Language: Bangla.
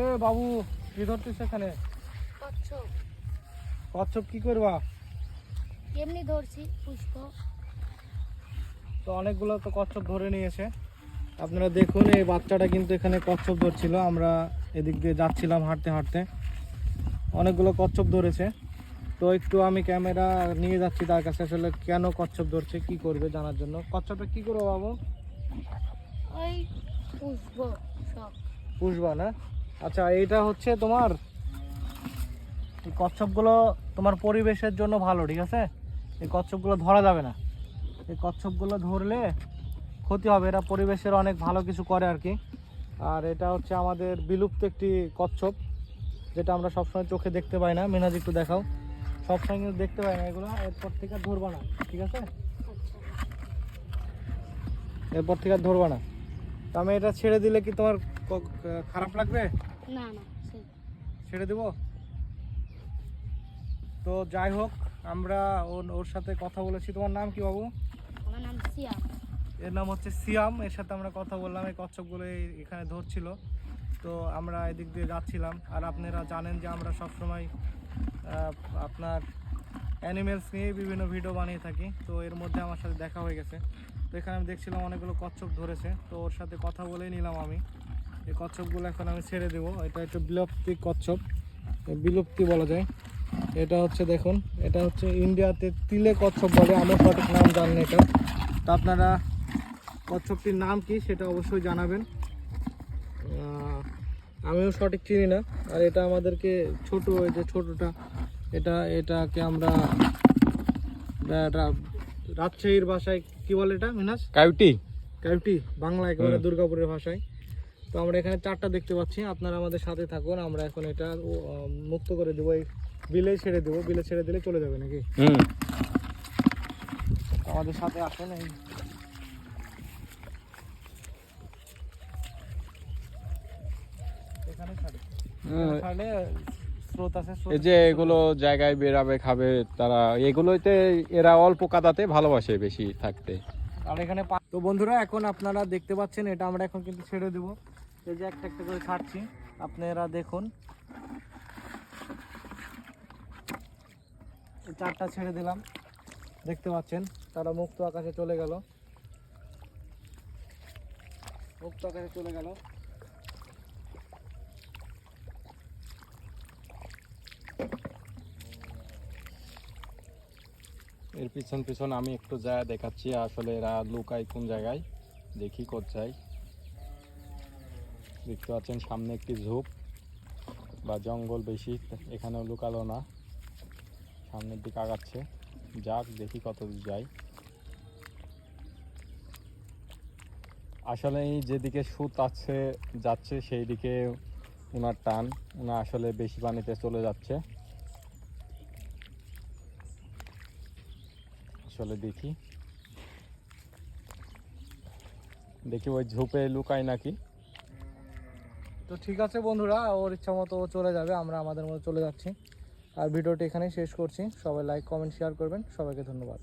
এ বাবু কি ধরছিস এখানে? কচ্ছপ। কচ্ছপ কি করবা? এমনি ধরছি পুষ্প। তো অনেকগুলো তো কচ্ছপ ধরে নিয়েছে। আপনারা দেখুন এই বাচ্চাটা কিন্তু এখানে কচ্ছপ ধরছিল। আমরা এদিক দিয়ে যাচ্ছিলাম হাঁটতে হাঁটতে। অনেকগুলো কচ্ছপ ধরেছে। তো একটু আমি ক্যামেরা নিয়ে যাচ্ছি তার কাছে আসলে কেন কচ্ছপ ধরছে কি করবে জানার জন্য। কচ্ছপটা কি করব বাবু? ওই পুষবা না? আচ্ছা এইটা হচ্ছে তোমার এই কচ্ছপগুলো তোমার পরিবেশের জন্য ভালো, ঠিক আছে? এই কচ্ছপগুলো ধরা যাবে না। এই কচ্ছপগুলো ধরলে ক্ষতি হবে, এরা পরিবেশের অনেক ভালো কিছু করে আর কি। আর এটা হচ্ছে আমাদের বিলুপ্ত একটি কচ্ছপ, যেটা আমরা সবসময় চোখে দেখতে পাই না। মিনাজ, একটু দেখাও। সবসময় কিন্তু দেখতে পাই না এগুলো, এরপর থেকে ধরবা না, ঠিক আছে? এরপর থেকে আর ধরবা না। তো আমি এটা ছেড়ে দিলে কি তোমার খারাপ লাগবে? না না ছেড়ে দেব? তো যাই হোক আমরা ওর সাথে কথা বলেছি। তোমার নাম কি বাবু? আমার নাম সিয়া এর নাম হচ্ছে সিয়াম। এর সাথে আমরা কথা বললাম। এই কচ্ছপগুলো এখানে ধরছিল। তো আমরা এদিক দিয়ে যাচ্ছিলাম। আর আপনারা জানেন যে আমরা সবসময় আপনার অ্যানিমেলস নিয়ে বিভিন্ন ভিডিও বানিয়ে থাকি। তো এর মধ্যে আমার সাথে দেখা হয়ে গেছে। তো এখানে আমি দেখছিলাম অনেকগুলো কচ্ছপ ধরেছে। তো ওর সাথে কথা বলেই নিলাম আমি। এই কচ্ছপগুলো এখন আমি ছেড়ে দেবো। এটা একটু বিলুপ্তি কচ্ছপ। বিলুপ্তি বলা যায়। এটা হচ্ছে দেখুন এটা হচ্ছে ইন্ডিয়াতে তিলে কচ্ছপ বলে আমার সঠিক নাম জানেন এটা। তো আপনারা কচ্ছপটির নাম কি সেটা অবশ্যই জানাবেন। আমিও সঠিক চিনি না। আর এটা আমাদেরকে ছোট ওই যে ছোটটা এটা এটাকে আমরা রাজশাহীর ভাষায় কি বলে এটা মিনাস? কাউটি। কাউটি বাংলা একেবারে দুর্গাপুরের ভাষায়। তো আমরা এখানে চারটা দেখতে পাচ্ছি। আপনারা আমাদের সাথে থাকুন আমরা এখন এটা মুক্ত করে দেবো। এই বিলে ছেড়ে দেবো বিলে ছেড়ে দিলে চলে যাবে নাকি? আমাদের সাথে আসেন এই। এই যে এগুলো জায়গায় বেরাবে খাবে তারা এগুলোতে এরা অল্প কাদাতে ভালোবাসে বেশি থাকতে। আর এখানে তো বন্ধুরা এখন আপনারা দেখতে পাচ্ছেন এটা আমরা এখন কিন্তু ছেড়ে দেবো। এই যে একটা একটা করে ছাড়ছি আপনারা দেখুন। চারটা ছেড়ে দিলাম। দেখতে পাচ্ছেন, তারা মুক্ত আকাশে চলে গেল। মুক্ত আকাশে চলে গেল। এর পিছন পিছন আমি একটু যায় দেখাচ্ছি আসলে এরা লুকায় কোন জায়গায়, দেখি কোথায়। দেখতে পাচ্ছেন সামনে একটি ঝোপ বা জঙ্গল বেশি, এখানেও লুকালো না। সামনের দিকে আগাচ্ছে। যাক, দেখি কত যায় আসলে যেদিকে সুত আছে, যাচ্ছে সেই দিকে ওনার টান। ওনা আসলে বেশি পানিতে চলে যাচ্ছে। আসলে দেখি। দেখি ওই ঝোপে লুকায় নাকি। তো ঠিক আছে বন্ধুরা, ওর ইচ্ছা মতো চলে যাবে, আমরা আমাদের মতো চলে যাচ্ছি। আর ভিডিওটি এখানেই শেষ করছি। সবাই লাইক কমেন্ট শেয়ার করবেন। সবাইকে ধন্যবাদ।